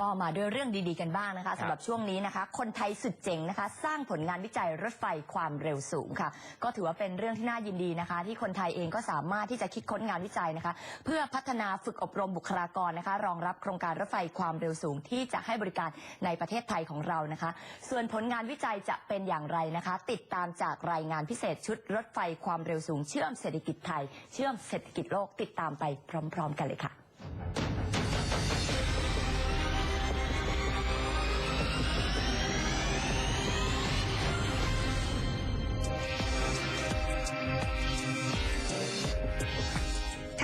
ก็มาด้วยเรื่องดีๆกันบ้างนะคะสำหรับช่วงนี้นะคะ คนไทยสุดเจ๋งนะคะ สร้างผลงานวิจัยรถไฟความเร็วสูงค่ะ ก็ถือว่าเป็นเรื่องที่น่ายินดีนะคะ ที่คนไทยเองก็สามารถที่จะคิดค้นงานวิจัยนะคะ เพื่อพัฒนาฝึกอบรมบุคลากรนะคะ รองรับโครงการรถไฟความเร็วสูง ที่จะให้บริการในประเทศไทยของเรานะคะ ส่วนผลงานวิจัยจะเป็นอย่างไรนะคะ ติดตามจากรายงานพิเศษชุดรถไฟความเร็วสูง เชื่อมเศรษฐกิจไทย เชื่อมเศรษฐกิจโลกติดตามไปพร้อม ๆ กันเลยค่ะ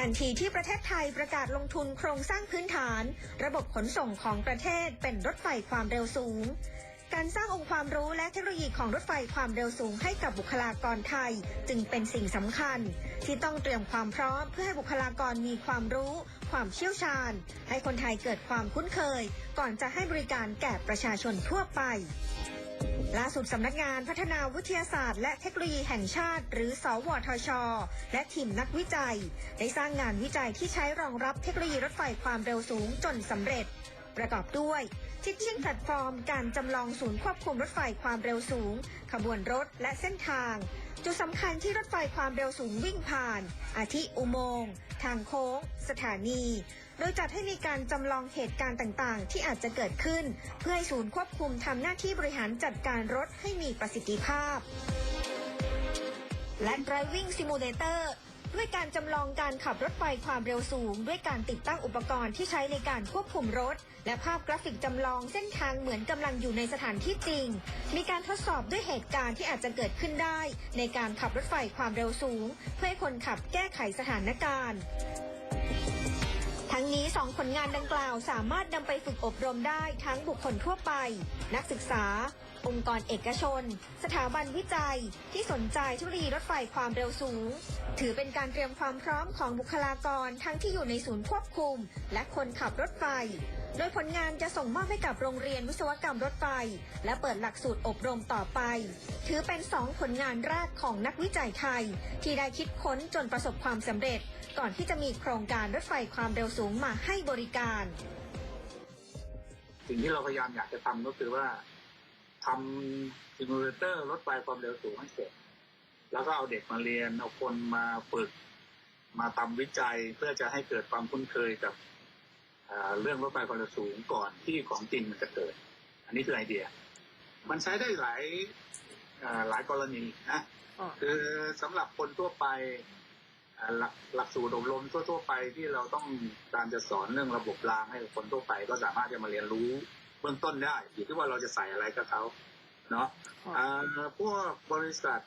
นทีที่ประเทศไทยประกาศลงทุนโครงสร้างพื้นฐาน ระบบขนส่งของประเทศเป็นรถไฟความเร็วสูง การสร้างองค์ความรู้และเทคโนโลยีของรถไฟความเร็วสูงให้กับบุคลากรไทย จึงเป็นสิ่งสำคัญ ที่ต้องเตรียมความพร้อมเพื่อให้บุคลากรมีความรู้ ความเชี่ยวชาญ ให้คนไทยเกิดความคุ้นเคย ก่อนจะให้บริการแก่ประชาชนทั่วไป ล่าสุดสำนักงานพัฒนาวิทยาศาสตร์ และเทคโนโลยีแห่งชาติ หรือ สวทช และทีมนักวิจัย ได้สร้างงานวิจัยที่ใช้รองรับเทคโนโลยีรถไฟความเร็วสูงจนสำเร็จ ประกอบด้วย Teaching Platform การจำลองศูนย์ควบคุมรถไฟความเร็วสูง ขบวนรถและเส้นทาง จุดสำคัญที่รถไฟความเร็วสูงวิ่งผ่าน อาทิอุโมงค์ ทางโค้ง สถานี โดยจัดให้มีการจำลองเหตุการณ์ต่างๆ ที่อาจจะเกิดขึ้น เพื่อให้ศูนย์ควบคุมทำหน้าที่บริหารจัดการรถให้มีประสิทธิภาพและ Driving Simulator ด้วยการจำลองการขับรถไฟความเร็วสูง ด้วยการติดตั้งอุปกรณ์ที่ใช้ในการควบคุมรถ และภาพกราฟิกจำลองเส้นทางเหมือนกำลังอยู่ในสถานที่จริง มีการทดสอบด้วยเหตุการณ์ที่อาจจะเกิดขึ้นได้ ในการขับรถไฟความเร็วสูง เพื่อให้คนขับแก้ไขสถานการณ์ นี้สองผลงานดังกล่าวสามารถนำไปฝึกอบรมได้ทั้งบุคคลทั่วไป นักศึกษา องค์กรเอกชน สถาบันวิจัย ที่สนใจเทคโนโลยีรถไฟความเร็วสูง ถือเป็นการเตรียมความพร้อมของบุคลากรทั้งที่อยู่ในศูนย์ควบคุม และคนขับรถไฟ โดยผลงานจะส่งมอบให้กับโรงเรียนวิศวกรรมรถไฟ และเปิดหลักสูตรอบรมต่อไป ถือเป็นสองผลงานแรกของนักวิจัยไทย ที่ได้คิดค้นจนประสบความสำเร็จ ก่อนที่จะมีโครงการรถไฟความเร็วสูงมาให้บริการ สิ่งที่เราพยายามอยากจะทำก็คือว่าทำซิมูเลเตอร์รถไฟความเร็วสูงให้เสร็จ แล้วก็เอาเด็กมาเรียน เอาคนมาฝึก มาทำวิจัยเพื่อจะให้เกิดความคุ้นเคยกับ เรื่องรถไฟความเร็วสูงก่อนที่ของจริงมันจะเกิด อันนี้คือไอเดีย มันใช้ได้หลายอ่าหลายกรณีนะอ๋อคือสำหรับคนทั่วไปอ่าหลักหลักสูตรอบรมทั่วๆไปที่เราต้องการจะสอนเรื่องระบบรางให้กับคนทั่วไป ก็สามารถจะมาเรียนรู้เบื้องต้นได้ อยู่ที่ว่าเราจะใส่อะไรกับเขาเนาะอ่าพวกบริษัท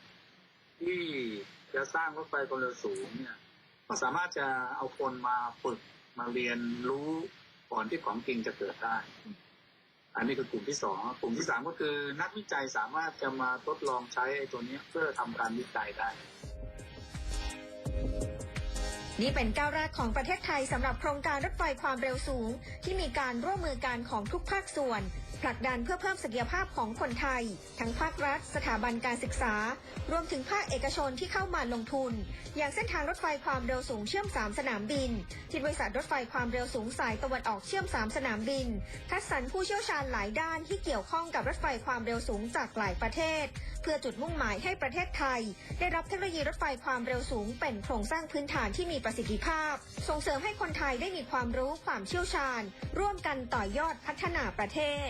ที่จะสร้างรถไฟความเร็วสูงเนี่ยก็สามารถจะเอาคนมาฝึก มาเรียนรู้ก่อนที่ของจริงจะเกิดได้ อันนี้คือกลุ่มที่สองกลุ่มที่สามก็คือนักวิจัยสามารถจะมาทดลองใช้ไอ้ตัวนี้เพื่อทำการวิจัยได้ นี่เป็นก้าวแรกของประเทศไทยสำหรับโครงการรถไฟความเร็วสูง ที่มีการร่วมมือกันของทุกภาคส่วน ผลักดันเพื่อเพิ่มศักยภาพของคนไทย ทั้งภาครัฐ สถาบันการศึกษา รวมถึงภาคเอกชนที่เข้ามาลงทุน อย่างเส้นทางรถไฟความเร็วสูงเชื่อม 3 สนามบิน ที่บริษัทรถไฟความเร็วสูงสายตะวันออกเชื่อม 3 สนามบิน คัดสรรผู้เชี่ยวชาญหลายด้านที่เกี่ยวข้องกับรถไฟความเร็วสูงจากหลายประเทศ เพื่อจุดมุ่งหมายให้ประเทศไทย ได้รับเทคโนโลยีรถไฟความเร็วสูงเป็นโครงสร้างพื้นฐานที่มีประสิทธิภาพ ส่งเสริมให้คนไทยได้มีความรู้ความเชี่ยวชาญ ร่วมกันต่อยอดพัฒนาประเทศ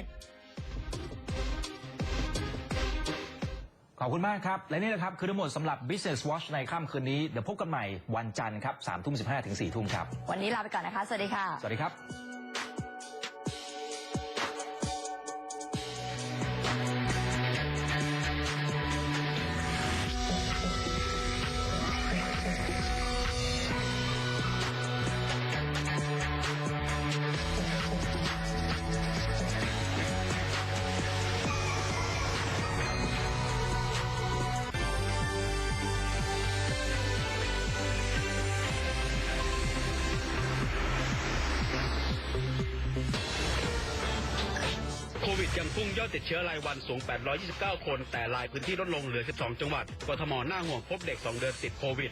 ขอบคุณมากครับ และนี่นะครับ คือทั้งหมดสำหรับ Business Watch ในค่ำคืนนี้ เดี๋ยวพบกันใหม่วันจันทร์ครับ3ทุ่ม15ถึง4ทุ่มครับ วันนี้ลาไปก่อนนะคะ สวัสดีค่ะ สวัสดีครับ ยังพุ่งยอดติดเชื้อรายวันสูง 829 คน แต่รายพื้นที่ลดลงเหลือ 12 จังหวัด กทมน่าห่วงพบเด็ก 2 เดือนติดโควิด